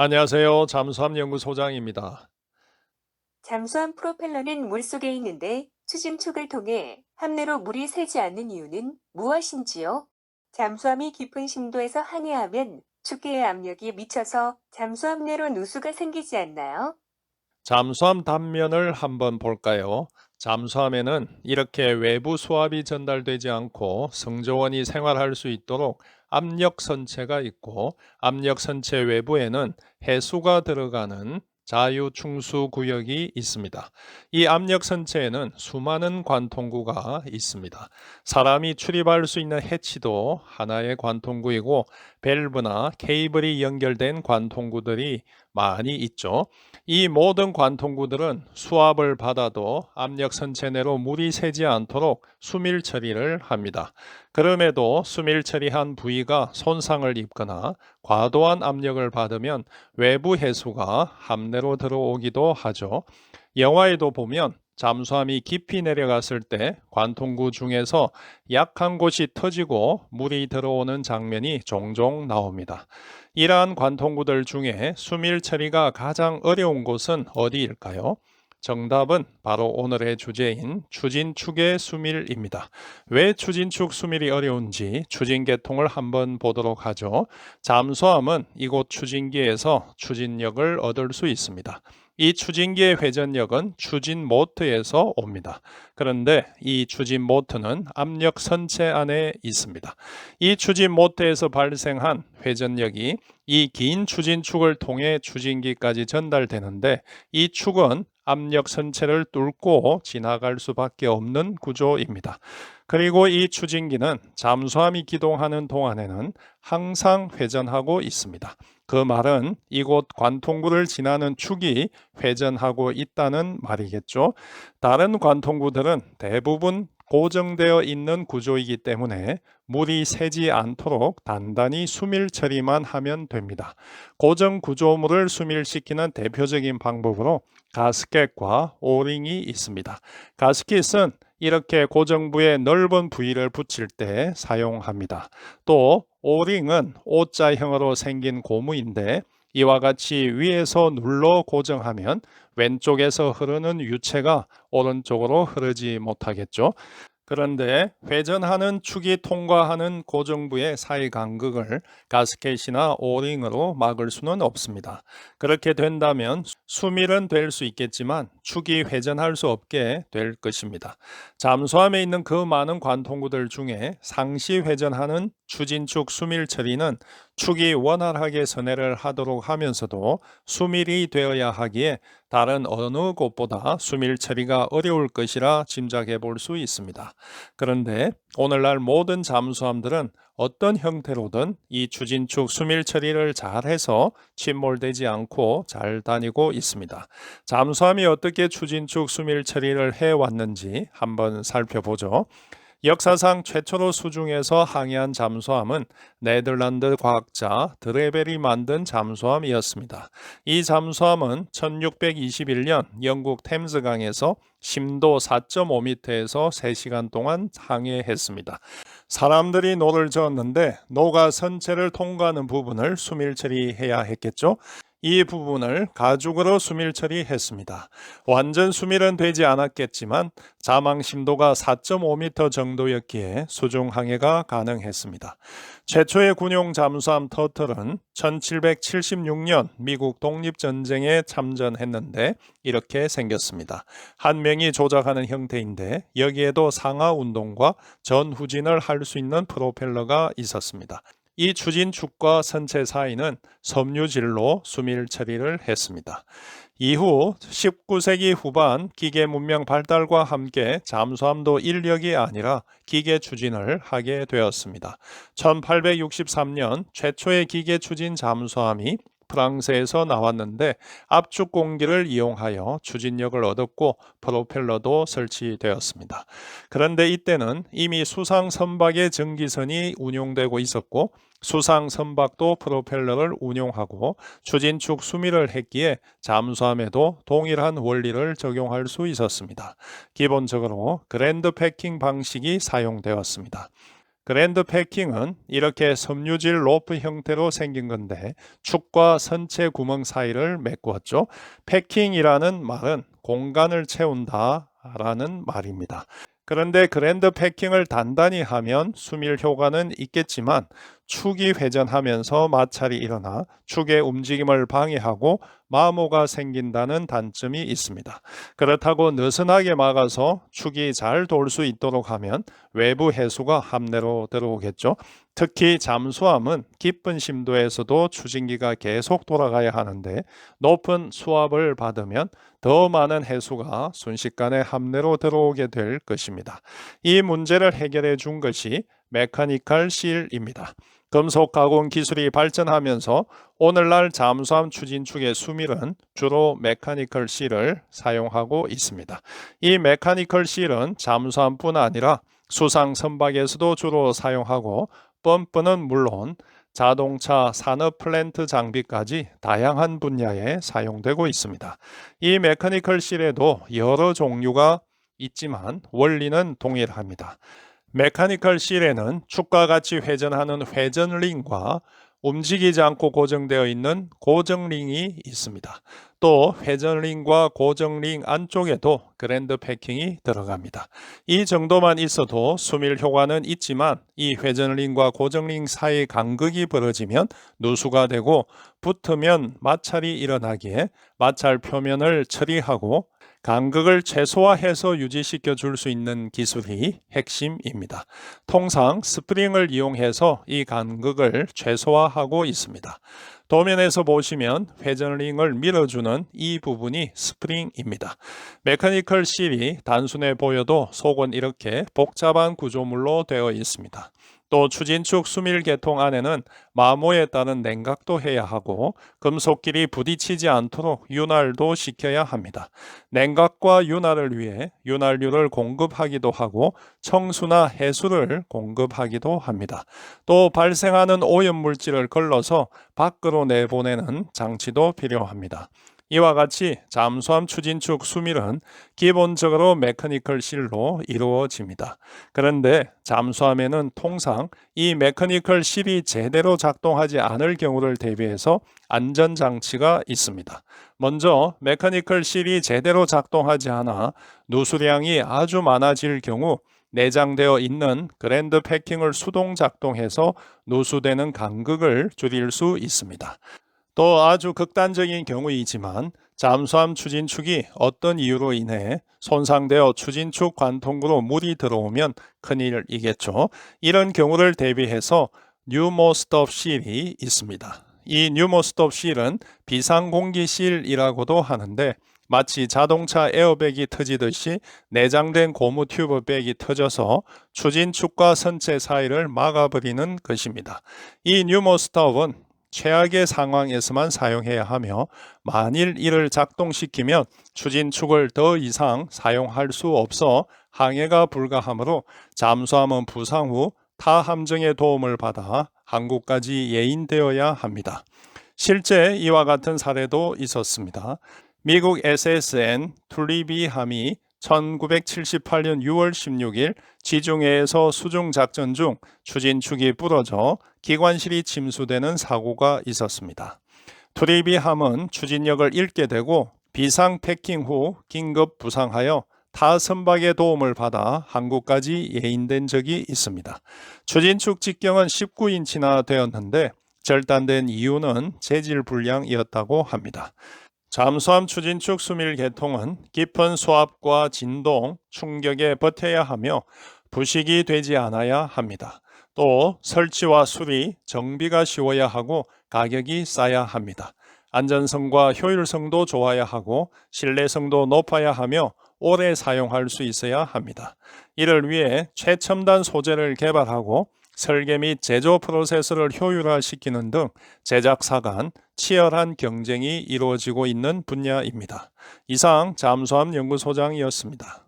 안녕하세요. 잠수함 연구소장입니다. 잠수함 프로펠러는 물속에 있는데 추진축을 통해 함내로 물이 새지 않는 이유는 무엇인지요? 잠수함이 깊은 심도에서 항해하면 축기의 압력이 미쳐서 잠수함 내로 누수가 생기지 않나요? 잠수함 단면을 한번 볼까요? 잠수함에는 이렇게 외부 수압이 전달되지 않고 승조원이 생활할 수 있도록 압력 선체가 있고 압력 선체 외부에는 해수가 들어가는 자유 충수 구역이 있습니다. 이 압력 선체에는 수많은 관통구가 있습니다. 사람이 출입할 수 있는 해치도 하나의 관통구이고 밸브나 케이블이 연결된 관통구들이 많이 있죠. 이 모든 관통구들은 수압을 받아도 압력 선체 내로 물이 새지 않도록 수밀 처리를 합니다. 그럼에도 수밀 처리한 부위가 손상을 입거나 과도한 압력을 받으면 외부 해수가 함내로 들어오기도 하죠. 영화에도 보면 잠수함이 깊이 내려갔을 때 관통구 중에서 약한 곳이 터지고 물이 들어오는 장면이 종종 나옵니다. 이러한 관통구들 중에 수밀 처리가 가장 어려운 곳은 어디일까요? 정답은 바로 오늘의 주제인 추진축의 수밀입니다. 왜 추진축 수밀이 어려운지 추진 계통을 한번 보도록 하죠. 잠수함은 이곳 추진기에서 추진력을 얻을 수 있습니다. 이 추진기의 회전력은 추진 모터에서 옵니다. 그런데 이 추진 모터는 압력 선체 안에 있습니다. 이 추진 모터에서 발생한 회전력이 이 긴 추진축을 통해 추진기까지 전달되는데 이 축은 압력 선체를 뚫고 지나갈 수밖에 없는 구조입니다. 그리고 이 추진기는 잠수함이 기동하는 동안에는 항상 회전하고 있습니다. 그 말은 이곳 관통구를 지나는 축이 회전하고 있다는 말이겠죠. 다른 관통구들은 대부분 고정되어 있는 구조이기 때문에 물이 새지 않도록 단단히 수밀 처리만 하면 됩니다. 고정 구조물을 수밀시키는 대표적인 방법으로 가스켓과 오링이 있습니다. 가스켓은 이렇게 고정부에 넓은 부위를 붙일 때 사용합니다. 또 오링은 O자형으로 생긴 고무인데 이와 같이 위에서 눌러 고정하면 왼쪽에서 흐르는 유체가 오른쪽으로 흐르지 못하겠죠. 그런데 회전하는 축이 통과하는 고정부의 사이 간극을 가스켓이나 오링으로 막을 수는 없습니다. 그렇게 된다면 수밀은 될 수 있겠지만 축이 회전할 수 없게 될 것입니다. 잠수함에 있는 그 많은 관통구들 중에 상시 회전하는 추진축 수밀 처리는 축이 원활하게 선회를 하도록 하면서도 수밀이 되어야 하기에 다른 어느 곳보다 수밀 처리가 어려울 것이라 짐작해 볼 수 있습니다. 그런데 오늘날 모든 잠수함들은 어떤 형태로든 이 추진축 수밀 처리를 잘해서 침몰되지 않고 잘 다니고 있습니다. 잠수함이 어떻게 추진축 수밀 처리를 해 왔는지 한번 살펴보죠. 역사상 최초로 수중에서 항해한 잠수함은 네덜란드 과학자 드레벨이 만든 잠수함이었습니다. 이 잠수함은 1621년 영국 템즈강에서 심도 4.5m에서 3시간 동안 항해했습니다. 사람들이 노를 저었는데 노가 선체를 통과하는 부분을 수밀 처리해야 했겠죠. 이 부분을 가죽으로 수밀 처리했습니다. 완전 수밀은 되지 않았겠지만 자망 심도가 4.5m 정도였기에 수중 항해가 가능했습니다. 최초의 군용 잠수함 터틀은 1776년 미국 독립전쟁에 참전했는데 이렇게 생겼습니다. 한 명이 조작하는 형태인데 여기에도 상하 운동과 전후진을 할 수 있는 프로펠러가 있었습니다. 이 추진축과 선체 사이는 섬유질로 수밀 처리를 했습니다. 이후 19세기 후반 기계 문명 발달과 함께 잠수함도 인력이 아니라 기계 추진을 하게 되었습니다. 1863년 최초의 기계 추진 잠수함이 프랑스에서 나왔는데 압축 공기를 이용하여 추진력을 얻었고 프로펠러도 설치되었습니다. 그런데 이때는 이미 수상 선박의 전기선이 운용되고 있었고 수상 선박도 프로펠러를 운용하고 추진축 수밀을 했기에 잠수함에도 동일한 원리를 적용할 수 있었습니다. 기본적으로 그랜드 패킹 방식이 사용되었습니다. 그랜드 패킹은 이렇게 섬유질 로프 형태로 생긴 건데 축과 선체 구멍 사이를 메꾸었죠. 패킹이라는 말은 공간을 채운다 라는 말입니다. 그런데 그랜드 패킹을 단단히 하면 수밀 효과는 있겠지만 축이 회전하면서 마찰이 일어나 축의 움직임을 방해하고 마모가 생긴다는 단점이 있습니다. 그렇다고 느슨하게 막아서 축이 잘 돌 수 있도록 하면 외부 해수가 함내로 들어오겠죠. 특히 잠수함은 깊은 심도에서도 추진기가 계속 돌아가야 하는데 높은 수압을 받으면 더 많은 해수가 순식간에 함내로 들어오게 될 것입니다. 이 문제를 해결해 준 것이 메카니컬 실입니다. 금속 가공 기술이 발전하면서 오늘날 잠수함 추진축의 수밀은 주로 메카니컬 실을 사용하고 있습니다. 이 메카니컬 실은 잠수함뿐 아니라 수상 선박에서도 주로 사용하고 펌프는 물론 자동차 산업 플랜트 장비까지 다양한 분야에 사용되고 있습니다. 이 메카니컬 실에도 여러 종류가 있지만 원리는 동일합니다. 메카니컬 실에는 축과 같이 회전하는 회전링과 움직이지 않고 고정되어 있는 고정링이 있습니다. 또 회전링과 고정링 안쪽에도 그랜드 패킹이 들어갑니다. 이 정도만 있어도 수밀 효과는 있지만 이 회전링과 고정링 사이 간극이 벌어지면 누수가 되고 붙으면 마찰이 일어나기에 마찰 표면을 처리하고 간극을 최소화해서 유지시켜 줄 수 있는 기술이 핵심입니다. 통상 스프링을 이용해서 이 간극을 최소화하고 있습니다. 도면에서 보시면 회전링을 밀어주는 이 부분이 스프링입니다. 메카니컬 실이 단순해 보여도 속은 이렇게 복잡한 구조물로 되어 있습니다. 또 추진축 수밀 계통 안에는 마모에 따른 냉각도 해야 하고 금속끼리 부딪히지 않도록 윤활도 시켜야 합니다. 냉각과 윤활을 위해 윤활유를 공급하기도 하고 청수나 해수를 공급하기도 합니다. 또 발생하는 오염 물질을 걸러서 밖으로 내보내는 장치도 필요합니다. 이와 같이 잠수함 추진축 수밀은 기본적으로 메커니컬 실로 이루어집니다. 그런데 잠수함에는 통상 이 메커니컬 실이 제대로 작동하지 않을 경우를 대비해서 안전장치가 있습니다. 먼저 메커니컬 실이 제대로 작동하지 않아 누수량이 아주 많아질 경우 내장되어 있는 그랜드 패킹을 수동 작동해서 누수되는 간극을 줄일 수 있습니다. 또 아주 극단적인 경우이지만 잠수함 추진축이 어떤 이유로 인해 손상되어 추진축 관통구로 물이 들어오면 큰일이겠죠. 이런 경우를 대비해서 뉴모스톱 실이 있습니다. 이 뉴모스톱 실은 비상공기실이라고도 하는데 마치 자동차 에어백이 터지듯이 내장된 고무 튜브 백이 터져서 추진축과 선체 사이를 막아버리는 것입니다. 이 뉴모스톱은 최악의 상황에서만 사용해야 하며 만일 이를 작동시키면 추진축을 더 이상 사용할 수 없어 항해가 불가하므로 잠수함은 부상 후 타 함정의 도움을 받아 항구까지 예인되어야 합니다. 실제 이와 같은 사례도 있었습니다. 미국 SSN 툴리비함이 1978년 6월 16일 지중해에서 수중 작전 중 추진축이 부러져 기관실이 침수되는 사고가 있었습니다. 투리비 함은 추진력을 잃게 되고 비상 패킹 후 긴급 부상하여 타 선박의 도움을 받아 항구까지 예인된 적이 있습니다. 추진축 직경은 19인치나 되었는데 절단된 이유는 재질 불량이었다고 합니다. 잠수함 추진축 수밀 계통은 깊은 수압과 진동, 충격에 버텨야 하며 부식이 되지 않아야 합니다. 또 설치와 수리, 정비가 쉬워야 하고 가격이 싸야 합니다. 안전성과 효율성도 좋아야 하고 신뢰성도 높아야 하며 오래 사용할 수 있어야 합니다. 이를 위해 최첨단 소재를 개발하고 설계 및 제조 프로세스를 효율화시키는 등 제작사 간 치열한 경쟁이 이루어지고 있는 분야입니다. 이상 잠수함 연구소장이었습니다.